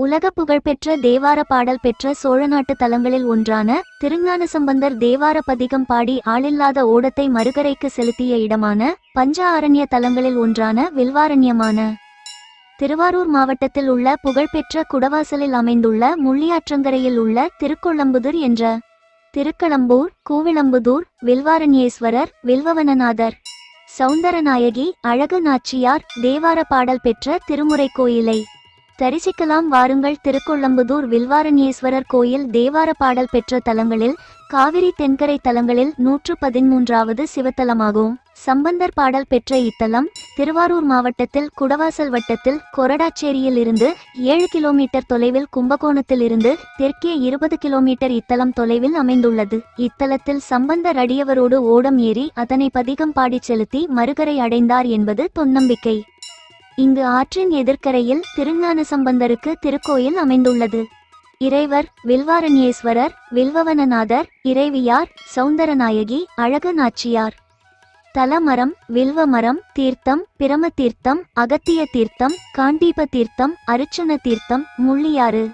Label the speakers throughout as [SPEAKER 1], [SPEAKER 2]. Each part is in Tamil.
[SPEAKER 1] உலக புகழ்பெற்ற தேவார பாடல் பெற்ற சோழநாட்டு தலங்களில் ஒன்றான திருஞான சம்பந்தர் தேவார பதிகம் பாடி ஆளில்லாத ஓடத்தை மறுகரைக்கு செலுத்திய இடமான பஞ்ச ஆரண்ய தலங்களில் ஒன்றான வில்வாரண்யமான திருவாரூர் மாவட்டத்தில் உள்ள புகழ்பெற்ற குடவாசலில் அமைந்துள்ள முள்ளியாற்றங்கரையில் உள்ள திருக்கொள்ளம்புதூர் என்ற திருக்களம்பூர் கூவிளம்புதூர் வில்வாரண்யேஸ்வரர் வில்வவனநாதர் சௌந்தரநாயகி அழகு நாச்சியார் தேவார பாடல் பெற்ற திருமுறை கோயிலை தரிசிக்கலாம் வாருங்கள். திருக்கொள்ளம்புதூர் வில்வாரண்யேஸ்வரர் கோயில் தேவார பாடல் பெற்ற தலங்களில் காவிரி தென்கரை தலங்களில் நூற்று பதிமூன்றாவது சிவத்தலமாகும். சம்பந்தர் பாடல் பெற்ற இத்தலம் திருவாரூர் மாவட்டத்தில் குடவாசல் வட்டத்தில் கொரடாச்சேரியில் இருந்து ஏழு கிலோமீட்டர் தொலைவில் கும்பகோணத்தில் இருந்து தெற்கே இருபது கிலோமீட்டர் இத்தலம் தொலைவில் அமைந்துள்ளது. இத்தலத்தில் சம்பந்தர் அடியவரோடு ஓடம் ஏறி அதனை பதிகம் பாடிச் செலுத்தி மறுகரை அடைந்தார் என்பது தொன்னம்பிக்கை. இங்கு ஆற்றின் எதிர்க்கரையில் திருஞான சம்பந்தருக்கு திருக்கோயில் அமைந்துள்ளது. இறைவர் வில்வாரண்யேஸ்வரர் வில்வவனநாதர் இறைவியார் சௌந்தரநாயகி அழகு நாச்சியார் தலமரம் வில்வமரம் தீர்த்தம் பிரம தீர்த்தம் அகத்திய தீர்த்தம் காண்டீப தீர்த்தம் அரிச்சன தீர்த்தம் முள்ளியாறு.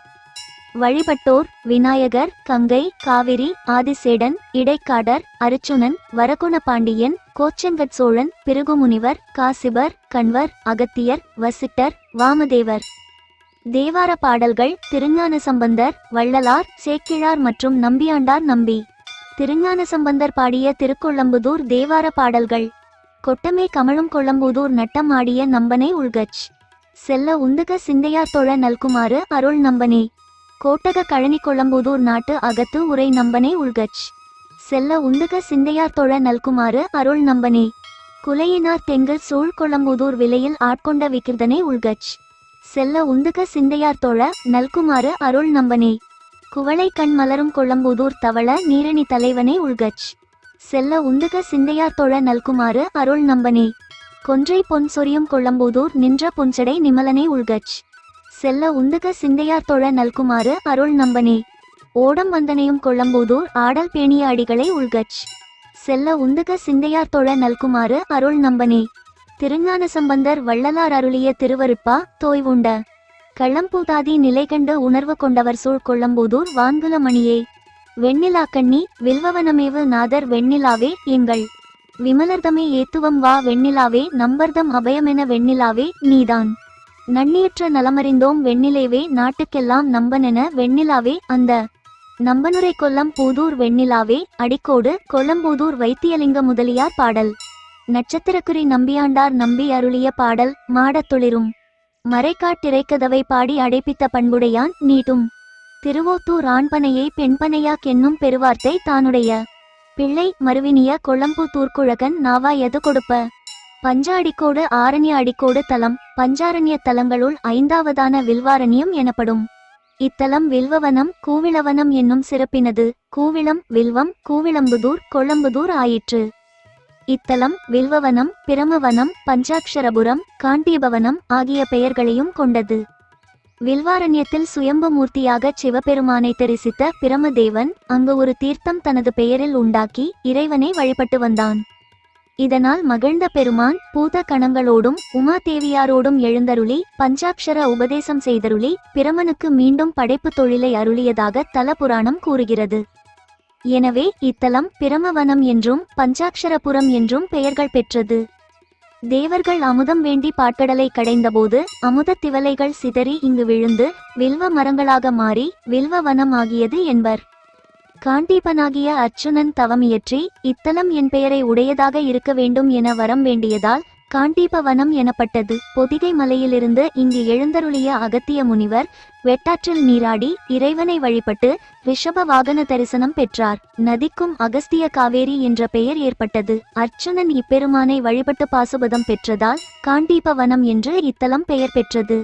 [SPEAKER 1] வழிபட்டோர் விநாயகர் கங்கை காவிரி ஆதிசேடன் இடைக்காடர் அருச்சுனன் வரகுணபாண்டியன் கோச்செங்கட் சோழன் பிருகுமுனிவர் காசிபர் கண்வர் அகத்தியர் வசிட்டர் வாமதேவர். தேவார பாடல்கள் திருஞான சம்பந்தர் வள்ளலார் சேக்கிழார் மற்றும் நம்பியாண்டார் நம்பி. திருஞான சம்பந்தர் பாடிய திருக்கொள்ளம்புதூர் தேவார பாடல்கள். கொட்டமே கமழும் கொள்ளம்புதூர் நட்டம் ஆடிய நம்பனை உள்கச் செல்ல உந்துக சிந்தையார் தொழ நல்குமாறு அருள் நம்பனே. கோட்டக கழனி கொளம்புதூர் நாட்டு அகத்து உரை நம்பனே உள்கச் செல்ல உந்துக சிந்தையார் தொழ நல்குமாறு அருள் நம்பனே. குலையினார் தெங்கல் சூழ் கொளம்புதூர் விலையில் ஆட்கொண்ட விக்கிருதனே உள்கச் செல்ல உந்துக சிந்தையார் தொழ நல்குமாறு அருள் நம்பனே. குவளை கண் மலரும் கொளம்புதூர் தவள நீரணி தலைவனே உள்கச் செல்ல உந்துக சிந்தையார் தொழ நல்குமாறு அருள் நம்பனே. கொன்றை பொன் சொரியும் கொள்ளம்புதூர் நின்ற பொன்சடை நிமலனே உள்கச் செல்ல உந்துக சிந்தையார் தொழ நல்குமாறு அருள் நம்பனே. ஓடம் வந்தனையும் கொள்ளம்போதூர் ஆடல் பேணிய அடிகளை உள்கச் செல்ல உந்துக சிந்தையார் தொழ நல்குமாறு அருள் நம்பனே. திருஞான சம்பந்தர் வள்ளலார் அருளிய திருவருப்பா தோய்வுண்ட களம்பூதாதி நிலை கண்டு உணர்வு கொண்டவர் சூழ் கொள்ளம்பூதூர் வான்குலமணியே வெண்ணிலாக்கண்ணி வில்வவனமேவு நாதர் வெண்ணிலாவே எங்கள். விமலர்தமே ஏத்துவம் வா வெண்ணிலாவே நம்பர்தம் அபயமென வெண்ணிலாவே நீதான். நன்னியுற்ற நலமறிந்தோம் வெண்ணிலேவே நாட்டுக்கெல்லாம் நம்பனென வெண்ணிலாவே அந்த நம்பனுரை கொல்லம் பூதூர் வெண்ணிலாவே அடிக்கோடு கொல்லம்பூதூர் வைத்தியலிங்க முதலியார் பாடல். நட்சத்திரக்குறி நம்பியாண்டார் நம்பி அருளிய பாடல் மாடத் தொளிரும் மறைக்காட்டிரைக்கதவை பாடி அடைப்பித்த பண்புடையான் நீட்டும் திருவோத்தூர் ஆண்பனையை பெண்பனையாக் என்னும் பெருவார்த்தை தானுடைய. பிள்ளை மருவினிய கொள்ளம்பூ தூர்க்குழகன் நாவா எது கொடுப்ப? பஞ்ச அடிக்கோடு ஆரண்ய அடிக்கோடு தலம் பஞ்சாரண்ய தலங்களுள் ஐந்தாவதான வில்வாரண்யம் எனப்படும். இத்தலம் வில்வவனம் கூவிளவனம் என்னும் சிறப்பினது. கூவிளம் வில்வம் கூவிளம்புதூர் கொழம்புதூர் ஆயிற்று. இத்தலம் வில்வவனம் பிரமவனம் பஞ்சாக்ஷரபுரம் காண்டீபவனம் ஆகிய பெயர்களையும் கொண்டது. வில்வாரண்யத்தில் சுயம்பமூர்த்தியாக சிவபெருமானை தரிசித்த பிரமதேவன் அங்கு ஒரு தீர்த்தம் தனது பெயரில் உண்டாக்கி இறைவனை வழிபட்டு வந்தான். இதனால் மகிழ்ந்த பெருமான் பூத கணங்களோடும் உமா தேவியாரோடும் எழுந்தருளி பஞ்சாக்ஷர உபதேசம் செய்தருளி பிரமனுக்கு மீண்டும் படைப்பு தொழிலை அருளியதாக தல புராணம் கூறுகிறது. எனவே இத்தலம் பிரமவனம் என்றும் பஞ்சாக்ஷரபுரம் என்றும் பெயர்கள் பெற்றது. தேவர்கள் அமுதம் வேண்டி பாட்கடலை கடைந்தபோது அமுதத் திவலைகள் சிதறி இங்கு விழுந்து வில்வ மரங்களாக மாறி வில்வ வனம் ஆகியது என்பர். காண்டீபனாகிய அர்ச்சுனன் தவம் இயற்றி இத்தலம் என் பெயரை உடையதாக இருக்க வேண்டும் என வரம் வேண்டியதால் காண்டீப வனம் எனப்பட்டது. பொதிகை மலையிலிருந்து இங்கு எழுந்தருளிய அகத்திய முனிவர் வெட்டாற்றில் நீராடி இறைவனை வழிபட்டு ரிஷப வாகன தரிசனம் பெற்றார். நதிக்கும் அகஸ்திய காவேரி என்ற பெயர் ஏற்பட்டது. அர்ச்சுனன் இப்பெருமானை வழிபட்டு பாசுபதம் பெற்றதால் காண்டீப வனம் என்று இத்தலம் பெயர் பெற்றது.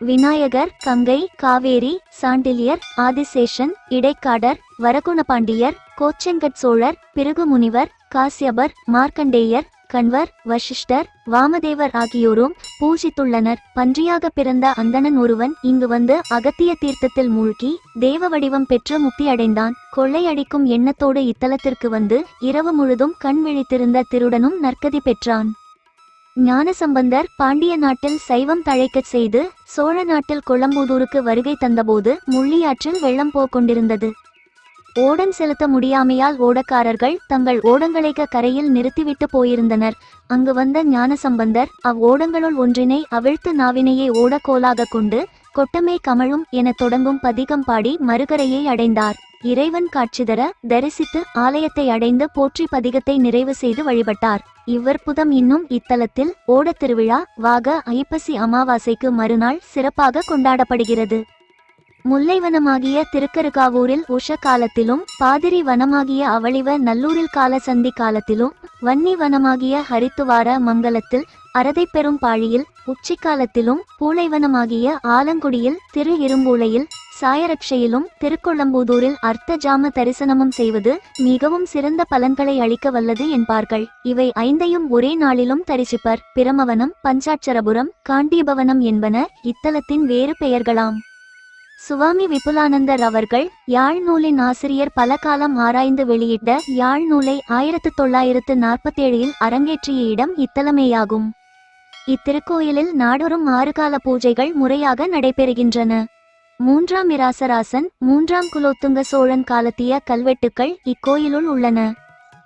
[SPEAKER 1] விநாயகர் கங்கை காவேரி சாண்டிலியர் ஆதிசேஷன் இடைக்காடர் வரகுணபாண்டியர் கோச்செங்கட் சோழர் பிருகு முனிவர் காசியபர் மார்க்கண்டேயர் கண்வர் வசிஷ்டர் வாமதேவர் ஆகியோரும் பூஜித்துள்ளனர். பன்றியாக பிறந்த அந்தணன் ஒருவன் இங்கு வந்து அகத்திய தீர்த்தத்தில் மூழ்கி தேவ வடிவம் பெற்று முக்தி அடைந்தான் கொள்ளையடிக்கும் எண்ணத்தோடு இத்தலத்திற்கு வந்து இரவு முழுதும் கண் விழித்திருந்த திருடனும் நற்கதி பெற்றான். ஞானசம்பந்தர் பாண்டிய நாட்டில் சைவம் தழைக்கச் செய்து சோழ நாட்டில் கொளம்புதூருக்கு வருகை தந்தபோது முள்ளியாற்றில் வெள்ளம் போக்கொண்டிருந்தது ஓடம் செலுத்த முடியாமையால் ஓடக்காரர்கள் தங்கள் ஓடங்களைக்க கரையில் நிறுத்திவிட்டு போயிருந்தனர். அங்கு வந்த ஞானசம்பந்தர் அவ் ஓடங்களுள் ஒன்றினை அவிழ்த்து நாவினையே ஓடக்கோலாக கொண்டு கொட்டமே கமழும் எனத் தொடங்கும் பதிகம் பாடி மறுகரையை அடைந்தார். இறைவன் காட்சி தர தரிசித்து ஆலயத்தை அடைந்து போற்றி பதிகத்தை நிறைவு செய்து வழிபட்டார். இவ்வற்புதம் இன்னும் இத்தலத்தில் ஓடத் திருவிழா வாக ஐப்பசி அமாவாசைக்கு மறுநாள் சிறப்பாக கொண்டாடப்படுகிறது. முல்லைவனமாகிய திருக்கருகாவூரில் உஷ காலத்திலும் பாதிரி வனமாகிய அவளிவ நல்லூரில் கால சந்தி காலத்திலும் வன்னி வனமாகிய ஹரித்துவார மங்கலத்தில் அரதைப்பெரும் பாழியில் உச்சிக்காலத்திலும் பூனைவனமாகிய ஆலங்குடியில் திரு இரும்பூளையில் சாயரக்ஷையிலும் திருக்கொள்ளம்பூதூரில் அர்த்த ஜாம தரிசனமும் செய்வது மிகவும் சிறந்த பலன்களை அளிக்க வல்லது என்பார்கள். இவை ஐந்தையும் ஒரே நாளிலும் தரிசிப்பர். பிரமவனம் பஞ்சாட்சரபுரம் காண்டியபவனம் என்பன இத்தலத்தின் வேறு பெயர்களாம். சுவாமி விபுலானந்தர் அவர்கள் யாழ் நூலின் ஆசிரியர் பல காலம் ஆராய்ந்து வெளியிட்ட யாழ் நூலை ஆயிரத்து தொள்ளாயிரத்து நாற்பத்தேழில் அரங்கேற்றிய இடம் இத்தலமேயாகும். இத்திருக்கோயிலில் நாடொரும் ஆறுகால பூஜைகள் முறையாக நடைபெறுகின்றன. மூன்றாம் இராசராசன் மூன்றாம் குலோத்துங்க சோழன் காலத்திய கல்வெட்டுக்கள் இக்கோயிலுள் உள்ளன.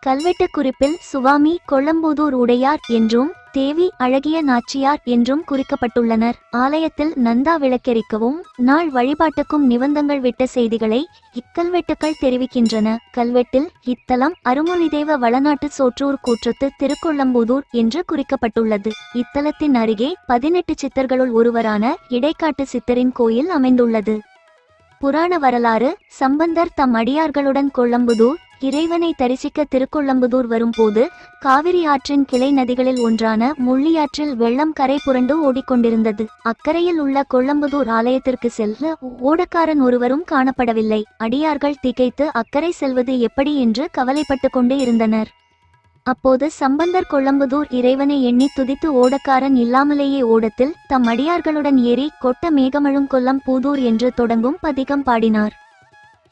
[SPEAKER 1] கல்வெட்டு குறிப்பில் சுவாமி கொள்ளம்பூதூர் உடையார் என்றும் தேவி அழகிய நாச்சியார் என்றும் குறிக்கப்பட்டுள்ளனர். ஆலயத்தில் நந்தா விளக்கெரிக்கவும் நாள் வழிபாட்டுக்கும் நிபந்தங்கள் விட்ட செய்திகளை இக்கல்வெட்டுக்கள் தெரிவிக்கின்றன. கல்வெட்டில் இத்தலம் அருமொழிதேவ வளநாட்டு சோற்றூர் கூற்றத்து திருக்கொள்ளம்புதூர் என்று குறிக்கப்பட்டுள்ளது. இத்தலத்தின் அருகே பதினெட்டு சித்தர்களுள் ஒருவரான இடைக்காட்டு சித்தரின் கோயில் அமைந்துள்ளது. புராண வரலாறு சம்பந்தர் தம் அடியார்களுடன் கொள்ளம்புதூர் இறைவனை தரிசிக்க திருக்கொள்ளம்புதூர் வரும்போது காவிரி ஆற்றின் கிளை நதிகளில் ஒன்றான முள்ளியாற்றில் வெள்ளம் கரை புரண்டு ஓடிக்கொண்டிருந்தது. அக்கரையில் உள்ள கொள்ளம்புதூர் ஆலயத்திற்கு செல்ல ஓடக்காரன் ஒருவரும் காணப்படவில்லை. அடியார்கள் திகைத்து அக்கறை செல்வது எப்படி என்று கவலைப்பட்டு கொண்டு இருந்தனர். அப்போது சம்பந்தர் கொள்ளம்புதூர் இறைவனை எண்ணி துதித்து ஓடக்காரன் இல்லாமலேயே ஓடத்தில் தம் அடியார்களுடன் ஏறி கொட்ட மேகமழும் கொல்லம் பூதூர் என்று தொடங்கும் பதிகம் பாடினார்.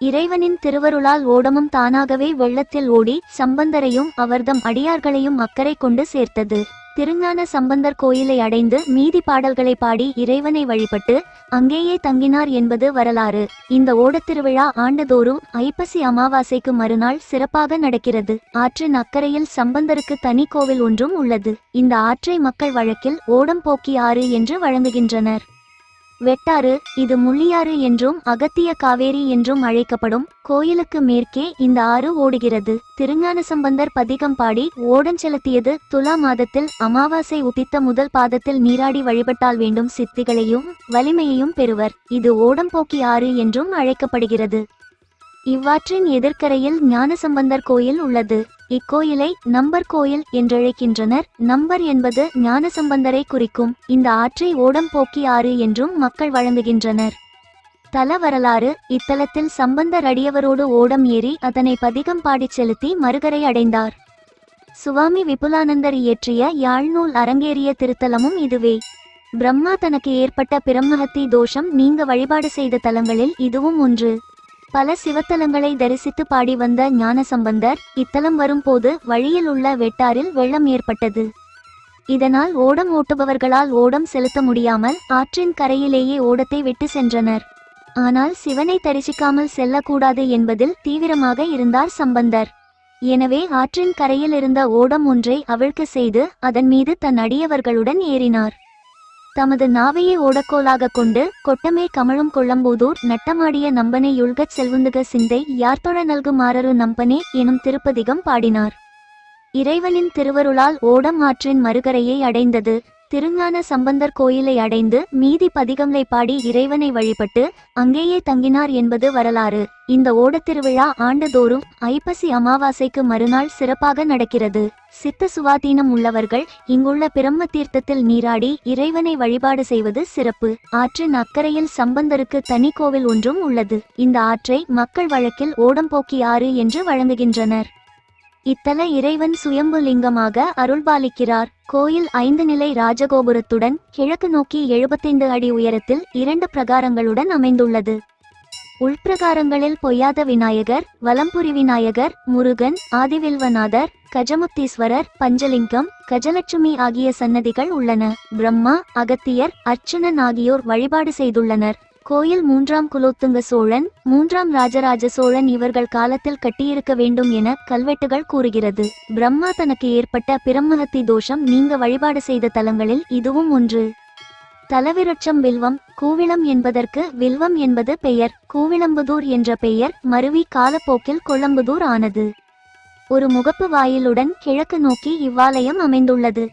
[SPEAKER 1] இறைவனின் திருவருளால் ஓடமும் தானாகவே வெள்ளத்தில் ஓடி சம்பந்தரையும் அவர்தம் அடியார்களையும் அக்கறை கொண்டு சேர்த்தது. திருஞான சம்பந்தர் கோயிலை அடைந்து மீதி பாடல்களை பாடி இறைவனை வழிபட்டு அங்கேயே தங்கினார் என்பது வரலாறு. இந்த ஓடத்திருவிழா ஆண்டுதோறும் ஐப்பசி அமாவாசைக்கு மறுநாள் சிறப்பாக நடக்கிறது. ஆற்றின் அக்கறையில் சம்பந்தருக்கு தனி கோவில் ஒன்றும் உள்ளது. இந்த ஆற்றை மக்கள் வழக்கில் ஓடம் போக்கி ஆறு என்று வழங்குகின்றனர். வெட்டாறு இது முள்ளியாறு என்றும் அகத்திய காவேரி என்றும் அழைக்கப்படும். கோயிலுக்கு மேற்கே இந்த ஆறு ஓடுகிறது. திருஞான சம்பந்தர் பதிகம் பாடி ஓடன் செலுத்தியது துலா மாதத்தில் அமாவாசை உதித்த முதல் பாதத்தில் நீராடி வழிபட்டால் வேண்டும் சித்திகளையும் வலிமையையும் பெறுவர். இது ஓடம்போக்கி ஆறு என்றும் அழைக்கப்படுகிறது. இவ்வாற்றின் எதிர்க்கரையில் ஞானசம்பந்தர் கோயில் உள்ளது. இக்கோயிலை நம்பர் கோயில் என்றழைக்கின்றனர். நம்பர் என்பது ஞானசம்பந்தரை குறிக்கும். இந்த ஆற்றை ஓடம் போக்கி ஆறு என்றும் மக்கள் வழங்குகின்றனர். தல வரலாறு இத்தலத்தில் சம்பந்தர் அடியவரோடு ஓடம் ஏறி அதனை பதிகம் பாடிச் செலுத்தி மறுகரை அடைந்தார். சுவாமி விபுலானந்தர் இயற்றிய யாழ்நூல் அரங்கேறிய திருத்தலமும் இதுவே. பிரம்மா தனக்கு ஏற்பட்ட பிரம்மஹத்தி தோஷம் நீங்க வழிபாடு செய்த தலங்களில் இதுவும் ஒன்று. பல சிவத்தலங்களை தரிசித்து பாடி வந்த ஞானசம்பந்தர் இத்தலம் வரும்போது வழியில் உள்ள வெட்டாரில் வெள்ளம் ஏற்பட்டது. இதனால் ஓடம் ஓட்டுபவர்களால் ஓடம் செலுத்த முடியாமல் ஆற்றின் கரையிலேயே ஓடத்தை விட்டு சென்றனர். ஆனால் சிவனை தரிசிக்காமல் செல்லக்கூடாது என்பதில் தீவிரமாக இருந்தார் சம்பந்தர். எனவே ஆற்றின் கரையில் இருந்த ஓடம் ஒன்றை அவிழ்க்க செய்து அதன் மீது தன் அடியவர்களுடன் ஏறினார். தமது நாவையே ஓடக்கோலாக கொண்டு கொட்டமே கமழும் கொள்ளம்பூதூர் நட்டமாடிய நம்பனை யுள்கச் செல்வுந்துக சிந்தை யார்த்தொழ நல்கு மாறரு நம்பனே எனும் திருப்பதிகம் பாடினார். இறைவனின் திருவருளால் ஓடம் ஆற்றின் மறுகரையை அடைந்தது திருஞான சம்பந்தர் கோயிலை அடைந்து மீதி பதிகங்களை பாடி இறைவனை வழிபட்டு அங்கேயே தங்கினார் என்பது வரலாறு. இந்த ஓடத்திருவிழா ஆண்டுதோறும் ஐப்பசி அமாவாசைக்கு மறுநாள் சிறப்பாக நடக்கிறது. சித்த சுவாதீனம் உள்ளவர்கள் இங்குள்ள பிரம்ம தீர்த்தத்தில் நீராடி இறைவனை வழிபாடு செய்வது சிறப்பு. ஆற்றின் அக்கறையில் சம்பந்தருக்கு தனி கோவில் ஒன்றும் உள்ளது. இந்த ஆற்றை மக்கள் வழக்கில் ஓடம்போக்கி ஆறு என்று வழங்குகின்றனர். இத்தல இறைவன் சுயம்பு லிங்கமாக அருள்பாலிக்கிறார். கோயில் ஐந்து நிலை ராஜகோபுரத்துடன் கிழக்கு நோக்கி எழுபத்தைந்து அடி உயரத்தில் இரண்டு பிரகாரங்களுடன் அமைந்துள்ளது. உள்பிரகாரங்களில் பொய்யாத விநாயகர் வலம்புரி விநாயகர் முருகன் ஆதிவில்வநாதர் கஜமுத்தீஸ்வரர் பஞ்சலிங்கம் கஜலட்சுமி ஆகிய சன்னதிகள் உள்ளன. பிரம்மா அகத்தியர் அர்ச்சுனன் ஆகியோர் வழிபாடு செய்துள்ளனர். கோயில் மூன்றாம் குலோத்துங்க சோழன் மூன்றாம் ராஜராஜ சோழன் இவர்கள் காலத்தில் கட்டியிருக்க வேண்டும் என கல்வெட்டுகள் கூறுகிறது. பிரம்மா தனக்கு ஏற்பட்ட பிரம்மஹத்தி தோஷம் நீங்க வழிபாடு செய்த தலங்களில் இதுவும் ஒன்று. தலவிருட்சம் வில்வம் கூவிளம் என்பதற்கு வில்வம் என்பது பெயர். கூவிளம்புதூர் என்ற பெயர் மருவி காலப்போக்கில் கொழம்புதூர் ஆனது. ஒரு முகப்பு வாயிலுடன் கிழக்கு நோக்கி இவ்வாலயம் அமைந்துள்ளது.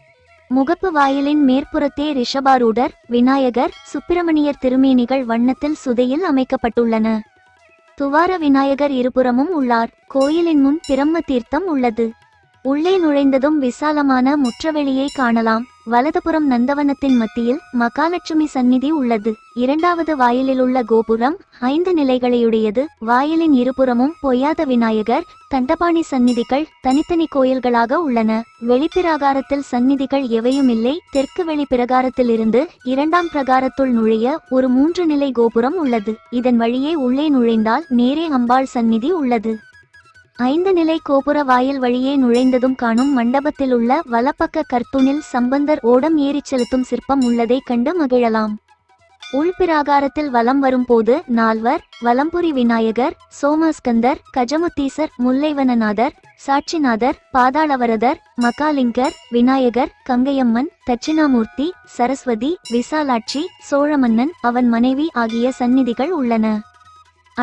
[SPEAKER 1] முகப்பு வாயிலின் மேற்புறத்தே ரிஷபாரூடர் விநாயகர் சுப்பிரமணியர் திருமேனிகள் வண்ணத்தில் சுதையில் அமைக்கப்பட்டுள்ளன. துவார விநாயகர் இருபுறமும் உள்ளார். கோயிலின் முன் பிரம்ம தீர்த்தம் உள்ளது. உள்ளே நுழைந்ததும் விசாலமான முற்றவெளியை காணலாம். வலதுபுறம் நந்தவனத்தின் மத்தியில் மகாலட்சுமி சந்நிதி உள்ளது. இரண்டாவது வாயிலிலுள்ள கோபுரம் ஐந்து நிலைகளையுடையது. வாயிலின் இருபுறமும் பொய்யாத விநாயகர் தண்டபாணி சந்நிதிகள் தனித்தனி கோயில்களாக உள்ளன. வெளிப்பிராகாரத்தில் சந்நிதிகள் எவையும் இல்லை தெற்கு வெளி பிரகாரத்தில் இருந்து இரண்டாம் பிரகாரத்துள் நுழைய ஒரு மூன்று நிலை கோபுரம் உள்ளது. இதன் வழியே உள்ளே நுழைந்தால் நேரே அம்பாள் சந்நிதி உள்ளது. ஐந்து நிலை கோபுர வாயில் வழியே நுழைந்ததும் காணும் மண்டபத்திலுள்ள வலப்பக்க கற்புனில் சம்பந்தர் ஓடம் ஏறிச் செலுத்தும் சிற்பம் உள்ளதைக் கண்டு மகிழலாம். உள்பிராகாரத்தில் வலம் வரும்போது நால்வர் வலம்புரி விநாயகர் சோமாஸ்கந்தர் கஜமுத்தீசர் முல்லைவனநாதர் சாட்சிநாதர் பாதாளவரதர் மகாலிங்கர் விநாயகர் கங்கையம்மன் தட்சிணாமூர்த்தி சரஸ்வதி விசாலாட்சி சோழமன்னன் அவன் மனைவி ஆகிய சந்நிதிகள் உள்ளன.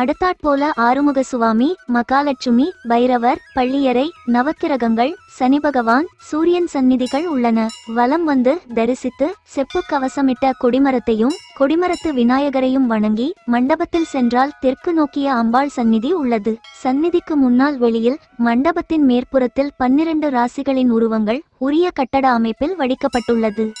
[SPEAKER 1] அடுத்தாற்போல ஆறுமுக சுவாமி மகாலட்சுமி பைரவர் பள்ளியறை நவக்கிரகங்கள் சனி பகவான் சூரியன் சந்நிதிகள் உள்ளன. வலம் வந்து தரிசித்து செப்பு கவசமிட்ட கொடிமரத்தையும் கொடிமரத்து விநாயகரையும் வணங்கி மண்டபத்தில் சென்றால் தெற்கு நோக்கிய அம்பாள் சந்நிதி உள்ளது. சந்நிதிக்கு முன்னால் வெளியில் மண்டபத்தின் மேற்புறத்தில் பன்னிரண்டு ராசிகளின் உருவங்கள் உரிய கட்டட அமைப்பில் வடிக்கப்பட்டுள்ளது.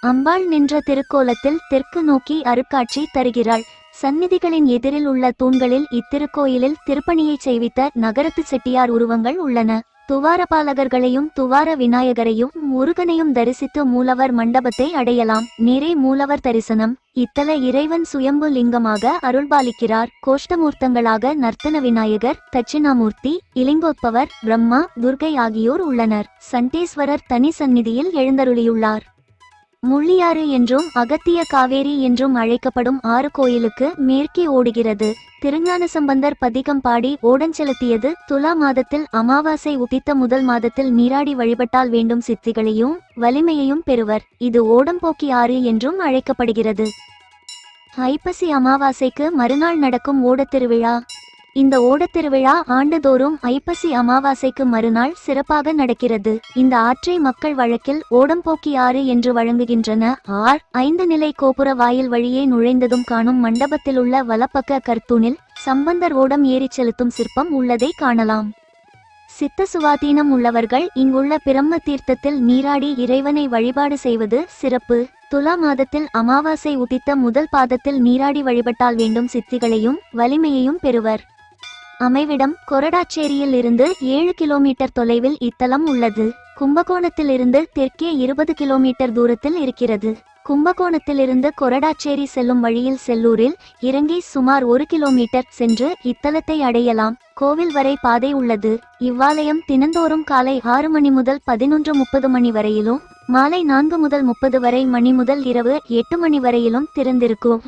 [SPEAKER 1] அம்பாள் நின்ற திருக்கோலத்தில் தெற்கு நோக்கி அருட்காட்சி தருகிறாள். சந்நிதிகளின் எதிரில் உள்ள தூண்களில் இத்திருக்கோயிலில் திருப்பணியை செய்வித்த நகரத்து செட்டியார் உருவங்கள் உள்ளன. துவார பாலகர்களையும் துவார விநாயகரையும் முருகனையும் தரிசித்து மூலவர் மண்டபத்தை அடையலாம். நிறை மூலவர் தரிசனம். இத்தல இறைவன் சுயம்பு லிங்கமாக அருள்பாலிக்கிறார். கோஷ்டமூர்த்தங்களாக நர்த்தன விநாயகர் தட்சிணாமூர்த்தி இலிங்கோத்பவர் பிரம்மா துர்கை ஆகியோர் உள்ளனர். சண்டேஸ்வரர் தனி சந்நிதியில் எழுந்தருளியுள்ளார். முள்ளியாறு என்றும் அகத்திய காவேரி என்றும் அழைக்கப்படும் ஆறு கோயிலுக்கு மேற்கே ஓடுகிறது. திருஞான சம்பந்தர் பதிகம் பாடி ஓடஞ்செலுத்தியது துலா மாதத்தில் அமாவாசை உதித்த முதல் மாதத்தில் நீராடி வழிபட்டால் வேண்டும் சித்திகளையும் வலிமையையும் பெறுவர். இது ஓடம்போக்கி ஆறு என்றும் அழைக்கப்படுகிறது. ஐப்பசி அமாவாசைக்கு மறுநாள் நடக்கும் ஓடத்திருவிழா இந்த ஓடத்திருவிழா ஆண்டுதோறும் ஐப்பசி அமாவாசைக்கு மறுநாள் சிறப்பாக நடக்கிறது. இந்த ஆற்றை மக்கள் வழக்கில் ஓடம்போக்கி ஆறு என்று வழங்குகின்றன. ஆர் ஐந்து நிலை கோபுர வாயில் வழியே நுழைந்ததும் காணும் மண்டபத்திலுள்ள வலப்பக்க கர்த்தூனில் சம்பந்தர் ஓடம் ஏறிச் செலுத்தும் சிற்பம் உள்ளதை காணலாம். சித்த சுவாதீனம் உள்ளவர்கள் இங்குள்ள பிரம்ம தீர்த்தத்தில் நீராடி இறைவனை வழிபாடு செய்வது சிறப்பு. துலா மாதத்தில் அமாவாசை உதித்த முதல் பாதத்தில் நீராடி வழிபட்டால் வேண்டும் சித்திகளையும் வலிமையையும் பெறுவர். அமைவிடம் கொரடாச்சேரியில் இருந்து ஏழு கிலோமீட்டர் தொலைவில் இத்தலம் உள்ளது. கும்பகோணத்திலிருந்து தெற்கே இருபது கிலோமீட்டர் தூரத்தில் இருக்கிறது. கும்பகோணத்திலிருந்து கொரடாச்சேரி செல்லும் வழியில் செல்லூரில் இறங்கி சுமார் ஒரு கிலோமீட்டர் சென்று இத்தலத்தை அடையலாம். கோவில் வரை பாதை உள்ளது. இவ்வாலயம் தினந்தோறும் காலை ஆறு மணி முதல் பதினொன்று முப்பது மணி வரையிலும் மாலை நான்கு முதல் முப்பது வரை மணி முதல் இரவு எட்டு மணி வரையிலும் திறந்திருக்கும்.